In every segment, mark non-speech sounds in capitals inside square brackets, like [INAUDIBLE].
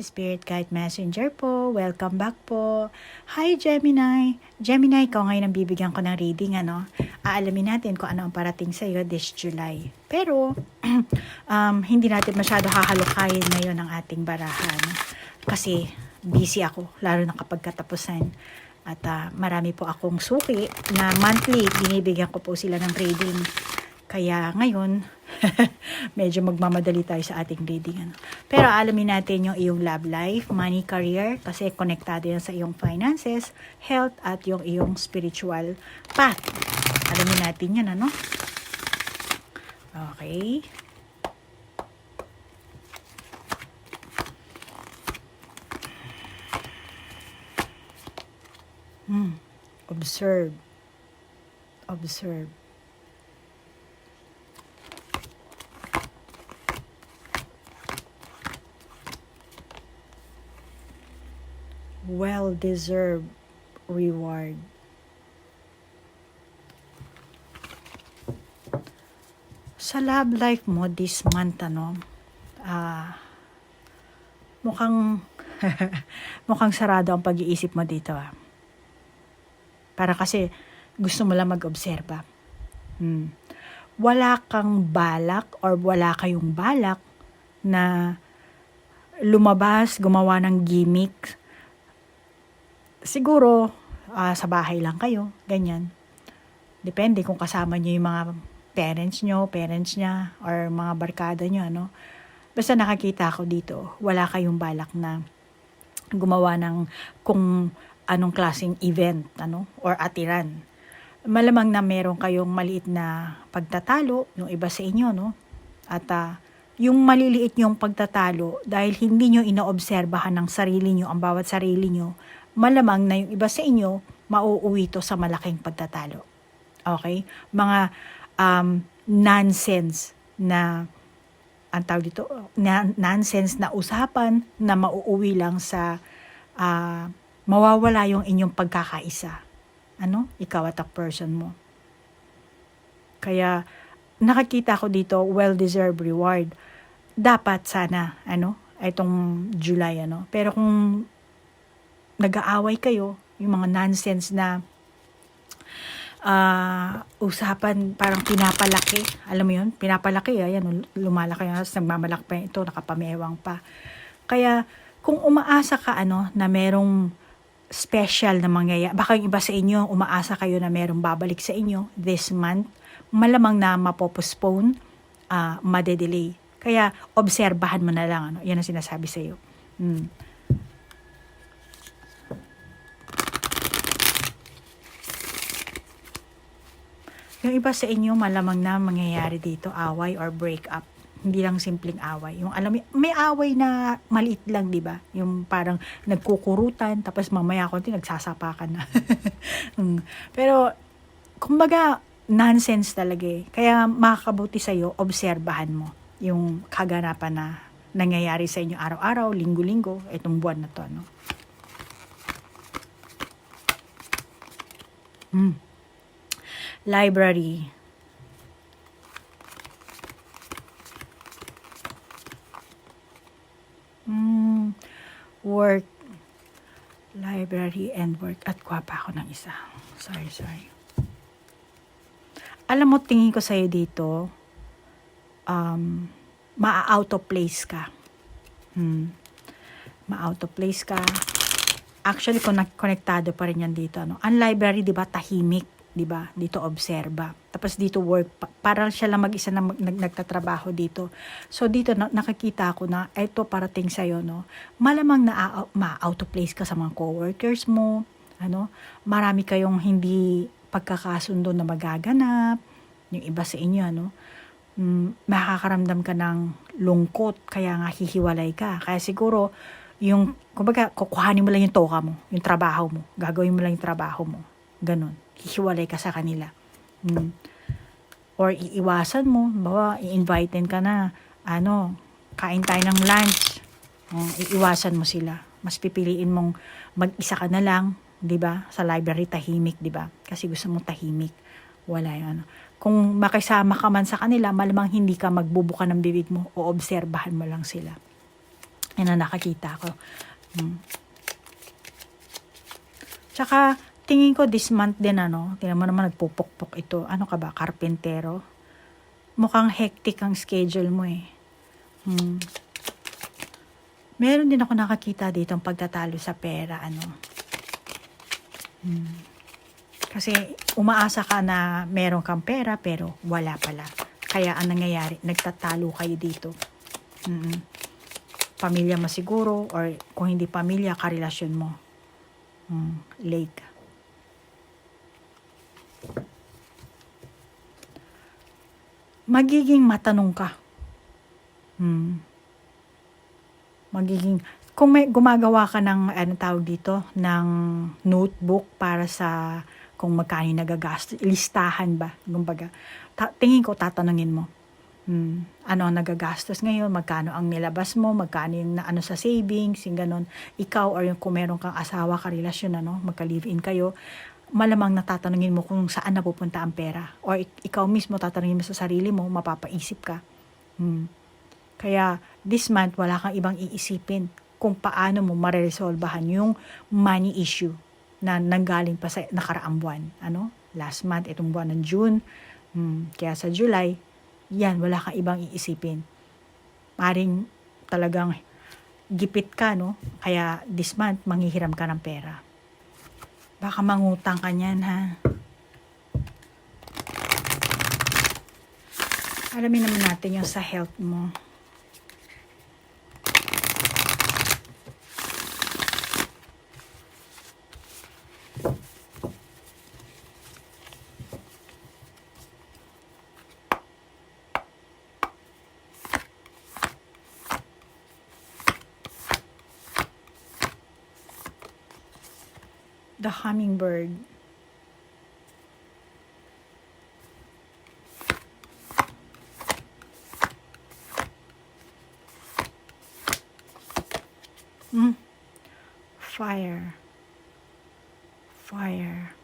si Spirit Guide Messenger po. Welcome back po. Hi Gemini. Gemini, ikaw ngayon ang bibigyan ko ng reading, ano? Aalamin natin kung ano ang parating sa iyo this July. Pero, [CLEARS THROAT] um, hindi natin masyado hahalukayin ngayon ang ating barahan. Kasi, busy ako, lalo na kapag katapusan. At ah, marami po akong suki na monthly, binibigyan ko po sila ng reading. Kaya ngayon, [LAUGHS] medyo magmamadali tayo sa ating reading. Ano. Pero alamin natin yung iyong love life, money, career, kasi konektado yan sa iyong finances, health, at yung iyong spiritual path. Alamin natin yan, ano? Okay. Hmm. Observe. Observe. Well-deserved reward. Sa love life mo this month, ano, ah, mukhang, [LAUGHS] mukhang sarado ang pag-iisip mo dito, ah. Para kasi gusto mo lang mag-obserba. Hmm. Wala kang balak or wala kayong balak na lumabas, gumawa ng gimmick, siguro ah, sa bahay lang kayo, ganyan. Depende kung kasama niyo yung mga parents nyo, parents niya, or mga barkada nyo, ano. Basta nakakita ako dito, wala kayong balak na gumawa ng kung anong klaseng event, ano, or atiran. Malamang na meron kayong maliit na pagtatalo, yung iba sa inyo, no? At ah, yung maliliit yung pagtatalo, dahil hindi nyo inoobserbahan ng sarili nyo, ang bawat sarili nyo, malamang na yung iba sa inyo, mauuwi to sa malaking pagtatalo. Okay? Mga um, nonsense na ang tawag dito, na, nonsense na usapan na mauuwi lang sa ah, mawawala yung inyong pagkakaisa. Ano? Ikaw at a person mo. Kaya nakakita ko dito well-deserved reward. Dapat sana ano, itong July ano. Pero kung nag-aaway kayo, yung mga nonsense na ah, usapan parang pinapalaki. Alam mo yun? Pinapalaki. Ayan, lumalaki. Tapos nagmamalaki pa ito, nakapamewang pa. Kaya, kung umaasa ka ano, na merong special na mangyayari, baka yung iba sa inyo, umaasa kayo na merong babalik sa inyo this month, malamang na mapopostpone, uh, madedelay. Kaya, obserbahan mo na lang. Ano? Yan ang sinasabi sa iyo. Hmm. Yung iba sa inyo, malamang na mangyayari dito, away or breakup. Hindi lang simpleng away. Yung alam may away na maliit lang, di ba? Yung parang nagkukurutan, tapos mamaya konti nagsasapakan na. [LAUGHS] Mm. Pero, kumbaga, nonsense talaga eh. Kaya makakabuti sa'yo, obserbahan mo yung kaganapan na nangyayari sa inyo araw-araw, linggo-linggo, itong buwan na to. Ano? Hmm library. Mm, work, library and work. At kuha pa ako ng isa. Sorry, sorry. Alam mo, tingin ko sa'yo dito, um, ma-out of place ka. Hmm. Ma-out of place ka. Actually, konektado pa rin yan dito. No? Ang library, di ba, tahimik 'di ba? Dito obserba. Tapos dito work para siya lang mag-isa na mag, nag, nagtatrabaho dito. So dito na, nakakita ko na ito parating sa iyo no. Malamang na ma-out of place ka sa mga coworkers mo, ano? Marami kayong hindi pagkakasundo na magaganap. Yung iba sa inyo ano, mm, makakaramdam ka ng lungkot kaya nga hihiwalay ka. Kaya siguro yung kumbaga kukuhanin mo lang yung toka mo, yung trabaho mo. Gagawin mo lang yung trabaho mo. Ganon hihiwalay ka sa kanila. Hmm. Or iiwasan mo, bawa, i-invitein ka na, ano, kain tayo ng lunch. Oh, iiwasan mo sila. Mas pipiliin mong mag-isa ka na lang, 'di ba? Sa library tahimik, 'di ba? Kasi gusto mo tahimik. Wala ano. Kung makisama ka man sa kanila, malamang hindi ka magbubuka ng bibig mo o obserbahan mo lang sila. Yan ang nakakita ko. Hmm. Tsaka, tingin ko this month din ano, tingnan mo naman nagpupukpok ito. Ano ka ba, karpentero? Mukhang hectic ang schedule mo eh. Hmm. Meron din ako nakakita dito ang pagtatalo sa pera, ano. Kasi umaasa ka na meron kang pera pero wala pala. Kaya ang nangyayari, nagtatalo kayo dito. Mm Pamilya mo siguro or kung hindi pamilya, karelasyon mo. Mm, late. Magiging matanong ka. Hmm. Magiging, kung may gumagawa ka ng, ano tawag dito, ng notebook para sa kung magkano nagagastos, listahan ba, kumbaga, ta- tingin ko tatanungin mo, hmm, ano ang nagagastos ngayon, magkano ang nilabas mo, magkano yung na, ano sa savings, yung ganon, ikaw or yung kung meron kang asawa, karelasyon, ano, magka-live-in kayo, malamang natatanungin mo kung saan napupunta ang pera. Or ik- ikaw mismo tatanungin mo sa sarili mo, mapapaisip ka. Hmm. Kaya this month, wala kang ibang iisipin kung paano mo mareresolbahan yung money issue na nanggaling pa sa nakaraang buwan. Ano? Last month, itong buwan ng June. Hmm. Kaya sa July, yan, wala kang ibang iisipin. Maring talagang gipit ka, no? Kaya this month, manghihiram ka ng pera. Baka mangutang ka niyan, ha? Alamin naman natin yung sa health mo. The hummingbird. Mm. Fire. Fire.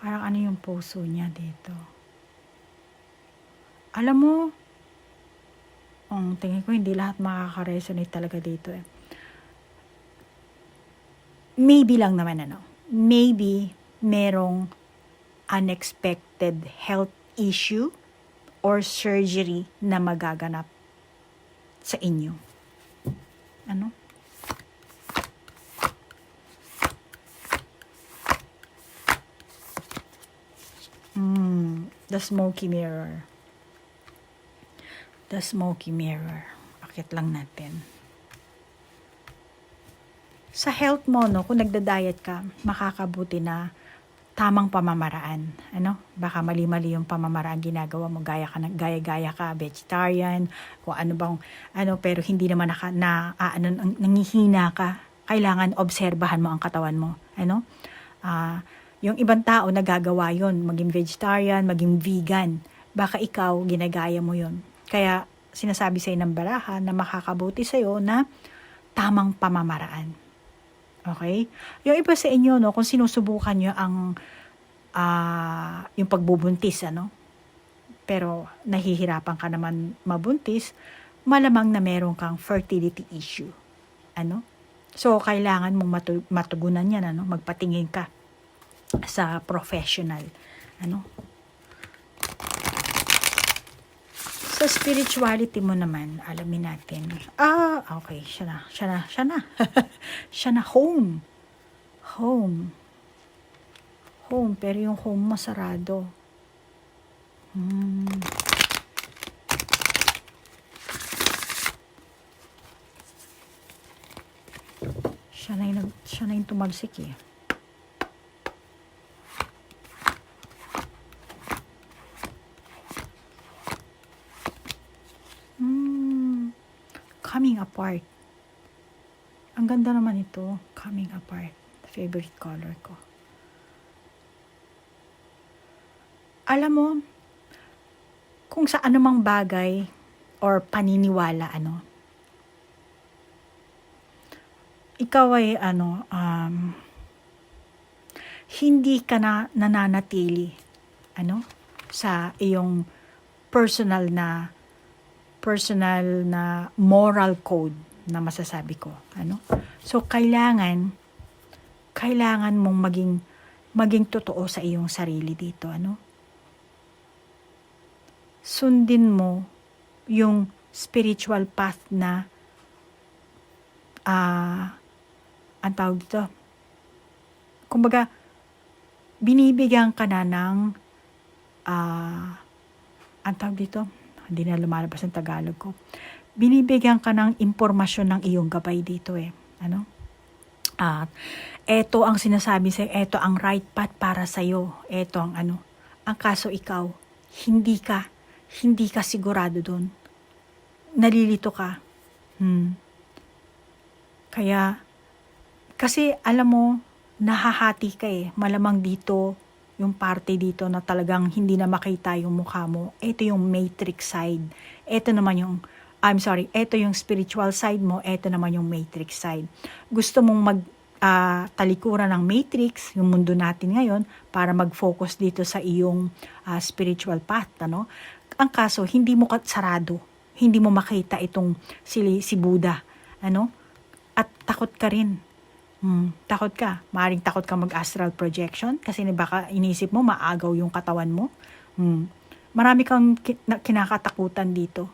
Parang ano yung puso niya dito. Alam mo, ang tingin ko hindi lahat makaka-resonate talaga dito eh. Maybe lang naman ano. Maybe merong unexpected health issue or surgery na magaganap sa inyo. Ano? Hmm, the smoky mirror. The smoky mirror. Akit lang natin. Sa health mo, no, kung nagda-diet ka, makakabuti na tamang pamamaraan. Ano? Baka mali-mali yung pamamaraan ginagawa mo. Gaya ka, gaya-gaya ka, vegetarian, kung ano bang, ano, pero hindi naman naka, na, ah, ano, nang- nangihina ka. Kailangan obserbahan mo ang katawan mo. Ano? Ah, yung ibang tao nagagawa yon maging vegetarian, maging vegan. Baka ikaw, ginagaya mo yon Kaya, sinasabi sa'yo ng baraha na makakabuti sa'yo na tamang pamamaraan. Okay? Yung iba sa inyo, no, kung sinusubukan nyo ang ah, yung pagbubuntis, ano, pero nahihirapan ka naman mabuntis, malamang na meron kang fertility issue. Ano? So, kailangan mong matu- matugunan yan, ano, magpatingin ka sa professional. Ano? Sa spirituality mo naman, alamin natin. Ah, okay. Siya na. Siya na. Siya na. [LAUGHS] siya na. Home. Home. Home. Pero yung home mo sarado. Hmm. Siya na yung, siya na yung tumalsik eh. Hmm. Coming apart. Ang ganda naman ito. Coming apart. Favorite color ko. Alam mo, kung sa anumang bagay or paniniwala, ano, ikaw ay, ano, um, hindi ka na nananatili, ano, sa iyong personal na personal na moral code na masasabi ko. Ano? So, kailangan, kailangan mong maging, maging totoo sa iyong sarili dito. Ano? Sundin mo yung spiritual path na ah ang tawag dito kumbaga binibigyan ka na ng ah ang tawag dito hindi na lumalabas ang Tagalog ko. Binibigyan ka ng impormasyon ng iyong gabay dito eh. Ano? At eto ang sinasabi sa eto ang right path para sa iyo eto ang ano? Ang kaso ikaw hindi ka hindi ka sigurado doon nalilito ka. Hmm. Kaya, kasi alam mo, nahahati ka eh. Malamang dito, yung parte dito na talagang hindi na makita yung mukha mo. Ito yung matrix side. Ito naman yung, I'm sorry, ito yung spiritual side mo. Ito naman yung matrix side. Gusto mong mag ah, talikuran ng matrix, yung mundo natin ngayon, para mag-focus dito sa iyong ah, spiritual path. Ano? Ang kaso, hindi mo sarado. Hindi mo makita itong si, si Buddha. Ano? at takot ka rin. Hmm, takot ka. Maaring takot ka mag-astral projection kasi baka inisip mo maagaw yung katawan mo. Hmm. Marami kang ki- na- kinakatakutan dito.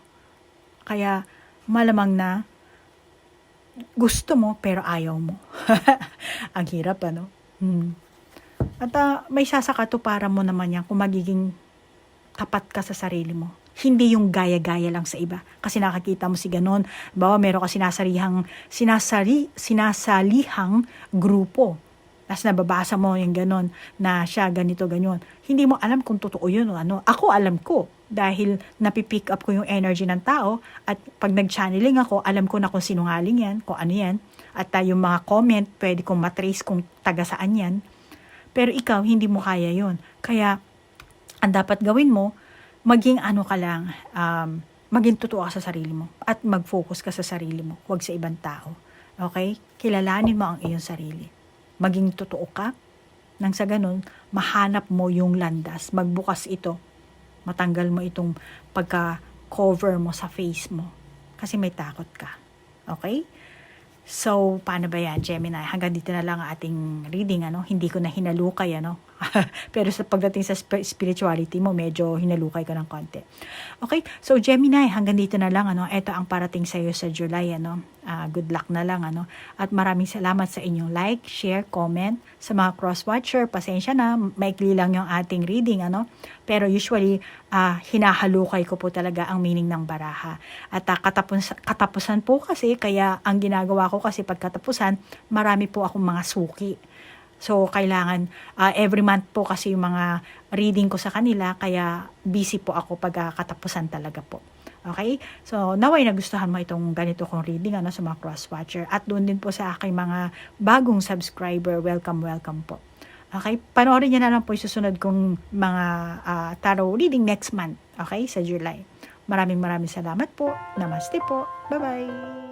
Kaya malamang na gusto mo pero ayaw mo. [LAUGHS] Ang hirap ano. Hmm. At ah, may sasakatuparan mo naman yan kung magiging tapat ka sa sarili mo. Hindi yung gaya-gaya lang sa iba. Kasi nakakita mo si ganon. Bawa meron ka sinasarihang, sinasari, sinasalihang grupo. Tapos nababasa mo yung ganon na siya ganito, ganyan. Hindi mo alam kung totoo yun o ano. Ako alam ko dahil napipick up ko yung energy ng tao at pag nag-channeling ako, alam ko na kung sinungaling yan, kung ano yan. At uh, yung mga comment, pwede kong matrace kung taga saan yan. Pero ikaw, hindi mo kaya yun. Kaya, ang dapat gawin mo, maging ano ka lang, um, maging totoo ka sa sarili mo at mag-focus ka sa sarili mo, huwag sa ibang tao. Okay? Kilalanin mo ang iyong sarili. Maging totoo ka, nang sa ganun, mahanap mo yung landas, magbukas ito, matanggal mo itong pagka-cover mo sa face mo. Kasi may takot ka. Okay? So, paano ba yan, Gemini? Hanggang dito na lang ang ating reading, ano? Hindi ko na hinalukay, ano? [LAUGHS] Pero sa pagdating sa sp- spirituality mo, medyo hinalukay ko ng konti. Okay? So, Gemini, hanggang dito na lang, ano? Ito ang parating sa iyo sa July, ano? Ah, good luck na lang, ano? At maraming salamat sa inyong like, share, comment. Sa mga cross-watcher, pasensya na, maikli lang yung ating reading, ano? Pero usually, ah, hinahalukay ko po talaga ang meaning ng baraha. At ah, katapos, katapusan po kasi, kaya ang ginagawa ko kasi pagkatapusan, marami po akong mga suki. So, kailangan, ah, every month po kasi yung mga reading ko sa kanila, kaya busy po ako pag ah, katapusan talaga po. Okay? So, naway nagustuhan mo itong ganito kong reading ano, sa mga cross-watcher. At doon din po sa aking mga bagong subscriber, welcome, welcome po. Okay? Panoorin niyo na lang po yung susunod kong mga ah, tarot reading next month. Okay? Sa July. Maraming maraming salamat po. Namaste po. Bye-bye.